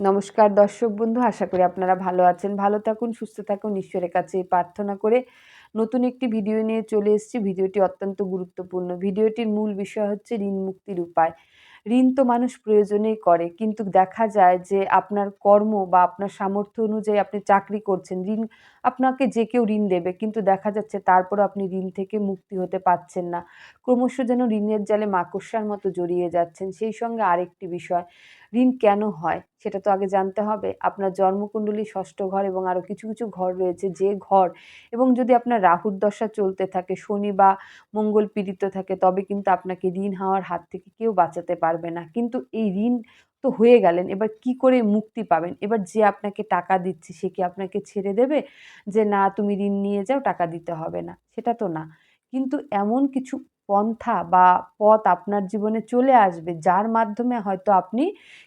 নমস্কার দর্শক বন্ধু, আশা করি আপনারা ভালো আছেন। ভালো থাকুন, সুস্থ থাকুন, ঈশ্বরের কাছে প্রার্থনা করে নতুন একটি ভিডিও নিয়ে চলে এসেছি। ভিডিওটি অত্যন্ত গুরুত্বপূর্ণ। ভিডিওটির মূল বিষয় হচ্ছে ঋণ মুক্তির উপায়। ঋণ তো মানুষ প্রয়োজনেই করে, কিন্তু দেখা যায় যে আপনার কর্ম বা আপনার সামর্থ্য অনুযায়ী আপনি চাকরি করছেন, ঋণ আপনাকে যে কেউ ঋণ দেবে, কিন্তু দেখা যাচ্ছে তারপরও আপনি ঋণ থেকে মুক্তি হতে পারছেন না। ক্রমশ যেন ঋণের জালে মাকড়সার মতো জড়িয়ে যাচ্ছেন। সেই সঙ্গে আরেকটি বিষয় ঋণ কেন হয়? সেটা তো আগে জানতে হবে। আপনার জন্মকুণ্ডলী, ষষ্ঠ ঘর এবং আরও কিছু কিছু ঘর রয়েছে যে ঘর। এবং যদি আপনার রাহুর দশা চলতে থাকে, শনি বা মঙ্গল পীড়িত থাকে, তবে কিন্তু আপনাকে ঋণ হওয়ার হাত থেকে কেউ বাঁচাতে পারবে না। কিন্তু এই ঋণ তো হয়ে গেলেন, এবার কি করে মুক্তি পাবেন? এবার যে আপনাকে টাকা দিচ্ছে, সে কি আপনাকে ছেড়ে দেবে? যে, না, তুমি ঋণ নিয়ে যাও, টাকা দিতে হবে না। সেটা তো না। কিন্তু এমন কিছু পন্থা বা পথ আপনার জীবনে চলে আসবে, যার মাধ্যমে হয়তো আপনি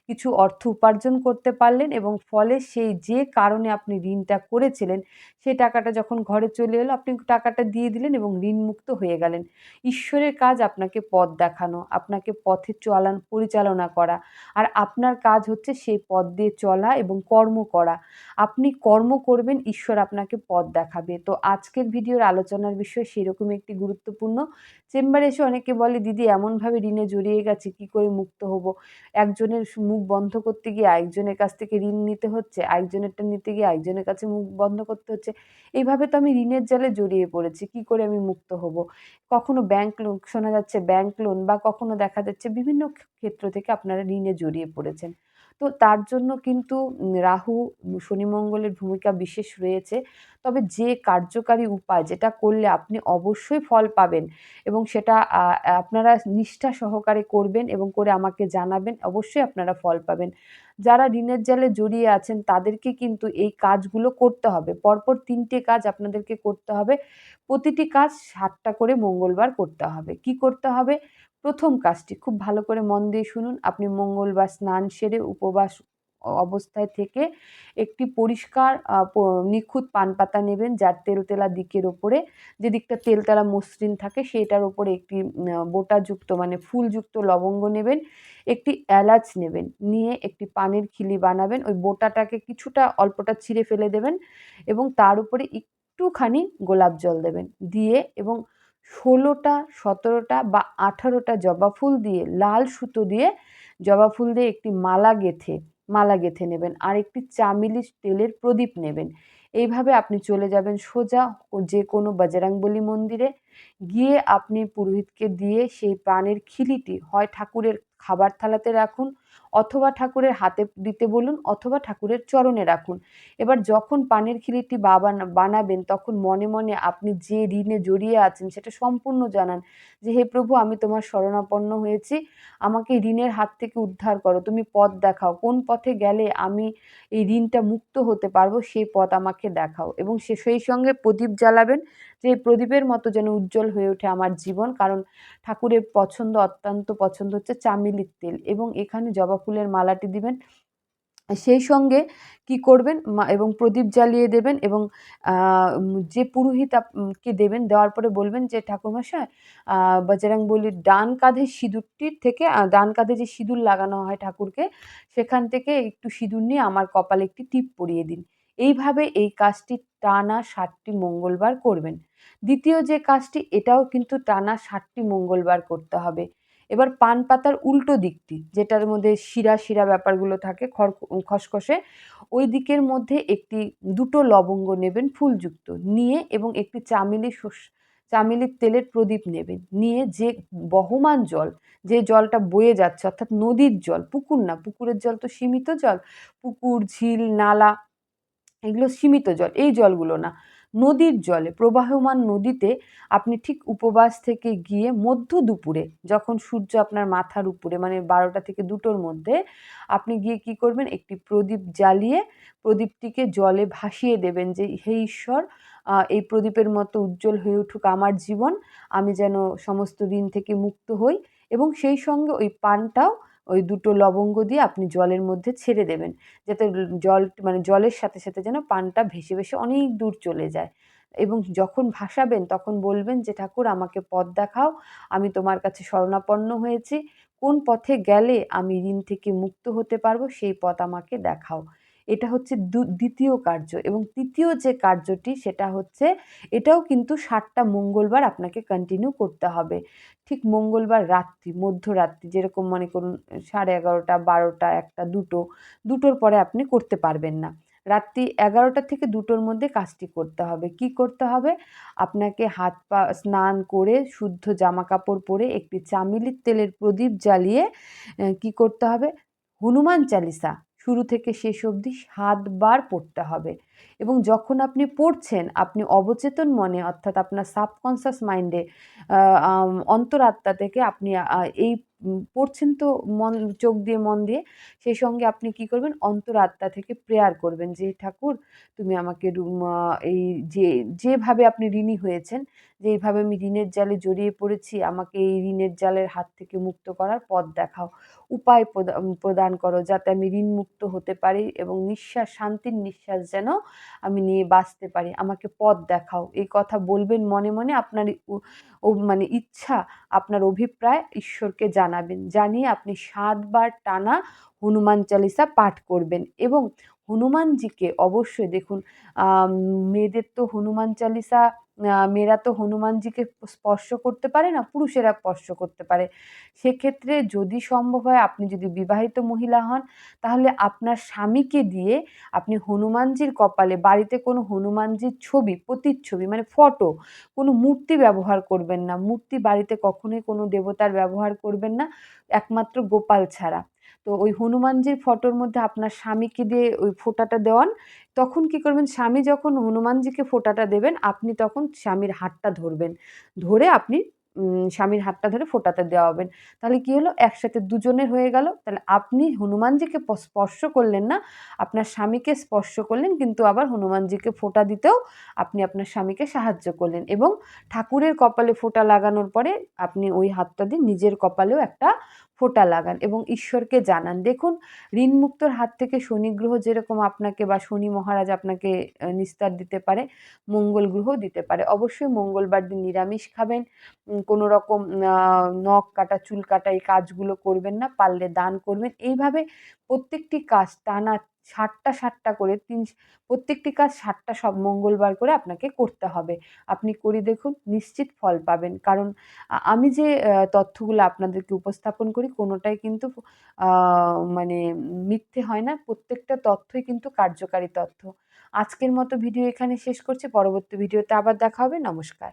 কিছু অর্থ উপার্জন করতে পারলেন এবং ফলে সেই যে কারণে আপনি ঋণটা করেছিলেন সেই টাকাটা যখন ঘরে চলে এলো, আপনি টাকাটা দিয়ে দিলেন এবং ঋণমুক্ত হয়ে গেলেন। ঈশ্বরের কাজ আপনাকে পথ দেখানো, আপনাকে পথে চলান, পরিচালনা করা। আর আপনার কাজ হচ্ছে সেই পথ দিয়ে চলা এবং কর্ম করা। আপনি কর্ম করবেন, ঈশ্বর আপনাকে পথ দেখাবে। তো আজকের ভিডিওর আলোচনার বিষয় সেরকম একটি গুরুত্বপূর্ণ। চেম্বারে এসে অনেকে বলে, দিদি, এমনভাবে ঋণে জড়িয়ে গেছে, কি করে মুক্ত হব? একজনের মুখ বন্ধ করতে গিয়ে আরেকজনের কাছ থেকে ঋণ নিতে হচ্ছে, আরেকজনেরটা নিতে গিয়ে আরেকজনের কাছে মুখ বন্ধ করতে হচ্ছে। এইভাবে তো আমি ঋণের জালে জড়িয়ে পড়েছি, কি করে আমি মুক্ত হব? কখনো ব্যাংক লোন, শোনা যাচ্ছে ব্যাংক লোন বা কখনো দেখা যাচ্ছে বিভিন্ন ক্ষেত্র থেকে আপনারা ঋণে জড়িয়ে পড়েছেন। তো তার জন্য কিন্তু রাহু শনি মঙ্গলের ভূমিকা বিশেষ রয়েছে। তবে যে কার্যকারী উপায় যেটা করলে আপনি অবশ্যই ফল পাবেন এবং সেটা আপনারা নিষ্ঠা সহকারে করবেন এবং করে আমাকে জানাবেন, অবশ্যই আপনারা ফল পাবেন। যারা ঋণের জালে জড়িয়ে আছেন তাদেরকে কিন্তু এই কাজগুলো করতে হবে। পরপর তিনটে কাজ আপনাদেরকে করতে হবে। প্রতিটি কাজ সাতটা করে মঙ্গলবার করতে হবে। কি করতে হবে? প্রথম কাজটি খুব ভালো করে মন দিয়ে শুনুন। আপনি মঙ্গলবার স্নান সেরে উপবাস অবস্থায় থেকে একটি পরিষ্কার নিখুঁত পান পাতা নেবেন, যার তেলতেলা দিকের ওপরে যে দিকটা তেলতেলা মসৃণ থাকে সেটার ওপরে একটি বোটাযুক্ত মানে ফুলযুক্ত লবঙ্গ নেবেন, একটি এলাচ নেবেন, নিয়ে একটি পানের খিলি বানাবেন, ওই বোটাটাকে কিছুটা অল্পটা ছিঁড়ে ফেলে দেবেন এবং তার উপরে একটুখানি গোলাপ জল দেবেন। দিয়ে এবং ষোলোটা, সতেরোটা বা আঠারোটা জবা ফুল দিয়ে, লাল সুতো দিয়ে জবা ফুল দিয়ে একটি মালা গেথে মালা গেথে নেবেন। আর একটি চামিলি তেলের প্রদীপ নেবেন। এইভাবে আপনি চলে যাবেন সোজা যে কোনো বজরাংবলী মন্দিরে। গিয়ে আপনি পুরোহিতকে দিয়ে সেই প্রাণের খিলিটি হয় ঠাকুরের খাবার থালাতে রাখুন, অথবা ঠাকুরের হাতে দিতে বলুন, অথবা ঠাকুরের চরণে রাখুন। এবার যখন পানের খিলিটি বানাবেন, তখন মনে মনে আপনি যে ঋণে জড়িয়ে আছেন, সেটা সম্পূর্ণ জানান যে, হে প্রভু, আমি তোমার শরণাপন্ন হয়েছি। আমাকে ঋণের হাত থেকে উদ্ধার করো। তুমি পথ দেখাও। কোন পথে গেলে আমি এই ঋণটা মুক্ত হতে পারব সেই পথ আমাকে দেখাও। এবং সে, সেই সঙ্গে প্রদীপ জ্বালাবেন যে প্রদীপের মতো যেন উজ্জ্বল হয়ে ওঠে আমার জীবন। কারণ ঠাকুরের পছন্দ অত্যন্ত পছন্দ হচ্ছে চামেলির তেল এবং এখানে জবা ফুলের মালাটি দিবেন। সেই সঙ্গে কি করবেন? এবং প্রদীপ জ্বালিয়ে দেবেন এবং যে পুরোহিত কে দেবেন, দেওয়ার পরে বলবেন যে, ঠাকুরমশাই বজরং বলির ডান কাঁধে সিঁদুরটির থেকে ডান কাঁধে যে সিঁদুর লাগানো হয় ঠাকুরকে, সেখান থেকে একটু সিঁদুর নিয়ে আমার কপালে একটি টিপ পরিয়ে দিন। এইভাবে এই কাজটি টানা ষাটটি মঙ্গলবার করবেন। দ্বিতীয় যে কাজটি, এটাও কিন্তু টানা ষাটটি মঙ্গলবার করতে হবে। এবার পান পাতার উল্টো দিকটি, যেটার মধ্যে শিরা শিরা ব্যাপারগুলো থাকে খসখসে, ওই দিকের মধ্যে একটি দুটো লবঙ্গ নেবেন ফুলযুক্ত। নিয়ে এবং একটি চামেলি চামেলির তেলের প্রদীপ নেবেন। নিয়ে যে বহমান জল, যে জলটা বয়ে যাচ্ছে, অর্থাৎ নদীর জল, পুকুর না, পুকুরের জল তো সীমিত জল, পুকুর, ঝিল, নালা এগুলো সীমিত জল, এই জলগুলো না। নদীর জলে, প্রবাহমান নদীতে আপনি ঠিক উপবাস থেকে গিয়ে মধ্য দুপুরে, যখন সূর্য আপনার মাথার উপরে মানে বারোটা থেকে দুটোর মধ্যে, আপনি গিয়ে কি করবেন? একটি প্রদীপ জ্বালিয়ে, প্রদীপটিকে জলে ভাসিয়ে দেবেন যে, হে ঈশ্বর এই প্রদীপের মতো উজ্জ্বল হয়ে উঠুক আমার জীবন, আমি যেন সমস্ত ঋণ থেকে মুক্ত হই। এবং সেই সঙ্গে ওই পানটাও ওই দুটো লবঙ্গ দিয়ে আপনি জলের মধ্যে ছেড়ে দেবেন। যাতে জল মানে জলের সাথে সাথে যেন পানটা ভেসে ভেসে অনেক দূর চলে যায়। এবং যখন ভাসাবেন, তখন বলবেন যে, ঠাকুর, আমাকে পথ দেখাও। আমি তোমার কাছে শরণাপন্ন হয়েছি। কোন পথে গেলে আমি ঋণ থেকে মুক্ত হতে পারব, সেই পথ আমাকে দেখাও। এটা হচ্ছে দ্বিতীয় কার্য এবং তৃতীয় যে কার্যটি সেটা হচ্ছে এটাও কিন্তু সাতটা মঙ্গলবার আপনাকে কন্টিনিউ করতে হবে। ঠিক মঙ্গলবার রাত্রি, মধ্যরাত্রি যেরকম মনে করুন সাড়ে এগারোটা, বারোটা, একটা, দুটো, দুটোর পরে আপনি করতে পারবেন না। রাত্রি এগারোটা থেকে দুটোর মধ্যে কাজটি করতে হবে। কি করতে হবে? আপনাকে হাত পা স্নান করে শুদ্ধ জামা কাপড় পরে একটি চামিলির তেলের প্রদীপ জ্বালিয়ে কি করতে হবে? হনুমান চালিসা শুরু থেকে শেষ অবধি সাতবার পড়তে হবে। এবং যখন আপনি পড়ছেন, আপনি অবচেতন মনে, অর্থাৎ আপনার সাবকনসিয়াস মাইন্ডে অন্তরাত্মা থেকে আপনি এই পড়ছেন তো মন, চোখ দিয়ে, মন দিয়ে, সেই সঙ্গে আপনি কি করবেন? অন্তরাত্মা থেকে প্রেয়ার করবেন যে, ঠাকুর, তুমি আমাকে এই যে, যেভাবে আপনি ঋণী হয়েছেন যে এইভাবে আমি ঋণের জালে জড়িয়ে পড়েছি, আমাকে এই ঋণের জালের হাত থেকে মুক্ত করার পথ দেখাও। উপায় প্রদান করো যাতে আমি ঋণ মুক্ত হতে পারি এবং নিঃশ্বাস, শান্তির নিঃশ্বাস যেন আমি নিয়ে বাঁচতে পারি। আমাকে পথ দেখাও। এই কথা বলবেন মনে মনে আপনার মানে ইচ্ছা, আপনার অভিপ্রায় ঈশ্বরকে জানাবেন। জানিয়ে আপনি সাতবার টানা হনুমান চালিসা পাঠ করবেন এবং হনুমানজিকে অবশ্যই দেখুন। মেয়েদের তো হনুমান চালিসা মেয়েরা তো হনুমানজিকে স্পর্শ করতে পারে না, পুরুষেরা স্পর্শ করতে পারে। সেক্ষেত্রে যদি সম্ভব হয়, আপনি যদি বিবাহিত মহিলা হন, তাহলে আপনার স্বামীকে দিয়ে আপনি হনুমানজির কপালে বাড়িতে কোনো হনুমানজির ছবি, প্রতিচ্ছবি মানে ফটো, কোনো মূর্তি ব্যবহার করবেন না। মূর্তি বাড়িতে কখনোই কোনো দেবতার ব্যবহার করবেন না, একমাত্র গোপাল ছাড়া। তো ওই হনুমানজির ফটোর মধ্যে আপনার স্বামীকে দিয়ে ওই ফোঁটাটা দেওয়ান, তখন কি করবেন, স্বামী যখন হনুমানজিকে ফোঁটাটা দেবেন, আপনি তখন স্বামীর হাতটা ধরবেন। ধরে আপনি স্বামীর হাতটা ধরে ফোটাতে দেওয়া হবেন তাহলে কি হলো, একসাথে দুজনের হয়ে গেল। তাহলে আপনি হনুমানজিকে স্পর্শ করলেন না, আপনার স্বামীকে স্পর্শ করলেন, কিন্তু আবার হনুমানজিকে ফোঁটা দিতেও আপনি আপনার স্বামীকে সাহায্য করলেন এবং ঠাকুরের কপালে ফোঁটা লাগানোর পরে আপনি ওই হাতটা দিয়ে নিজের কপালেও একটা ফোঁটা লাগান এবং ঈশ্বরকে জানান। দেখুন, ঋণমুক্তর হাত থেকে শনি গ্রহ যেরকম আপনাকে বা শনি মহারাজ আপনাকে নিস্তার দিতে পারে, মঙ্গল গ্রহ দিতে পারে। অবশ্যই মঙ্গলবার দিন নিরামিষ খাবেন কোনো রকম নখ কাটা, চুল কাটা এই কাজগুলো করবেন না, পারলে দান করবেন। এইভাবে প্রত্যেকটি কাজ টানা ষাটটা ষাটটা করে তিন প্রত্যেকটি কাজ ষাটটা সব মঙ্গলবার করে আপনাকে করতে হবে। আপনি করে দেখুন, নিশ্চিত ফল পাবেন। কারণ আমি যে তথ্যগুলো আপনাদেরকে উপস্থাপন করি, কোনোটাই কিন্তু মানে মিথ্যে হয় না। প্রত্যেকটা তথ্যই কিন্তু কার্যকারী তথ্য। আজকের মতো ভিডিও এখানে শেষ করছি। পরবর্তী ভিডিওতে আবার দেখা হবে। নমস্কার।